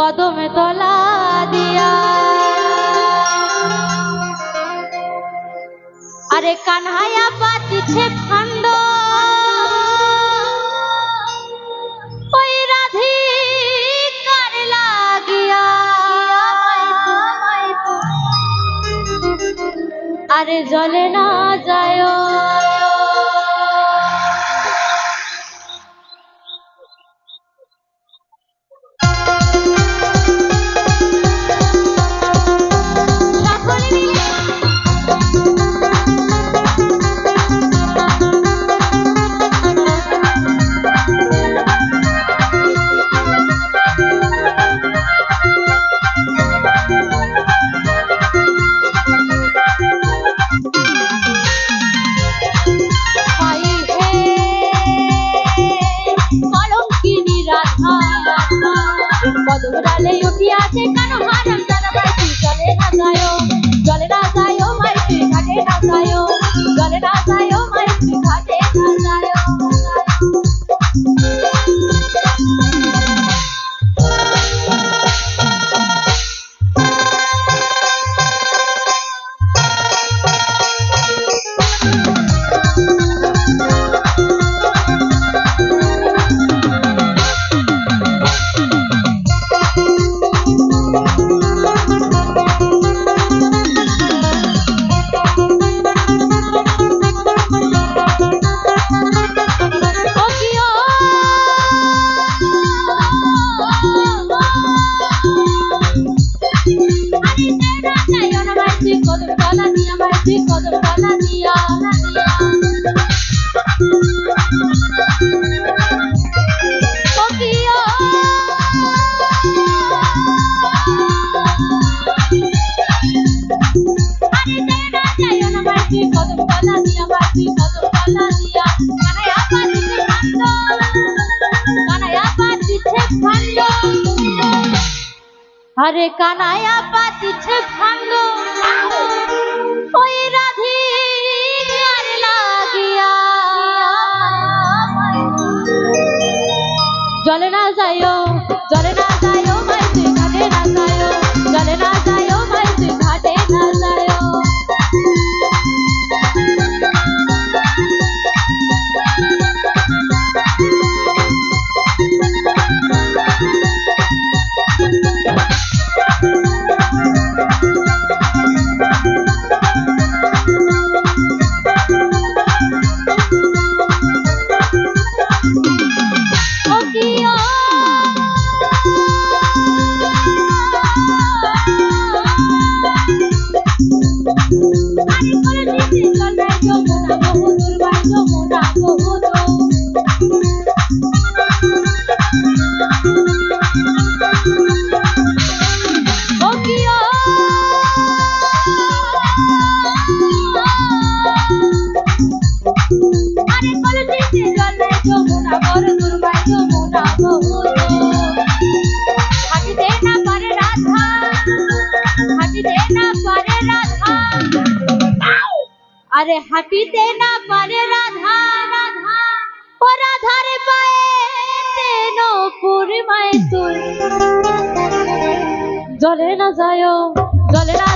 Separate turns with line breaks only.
কদমে তলা দিয়া। আরে কানহায়া পাতিছে ফান্দ আরে জলে না যায় अरे कनाया पाती छे भांगो আরে হাঁটিতে না পারে রাধা রাধা। ও রাধার পায়ে নপুর মায় তুই। জলে না যায় জলে না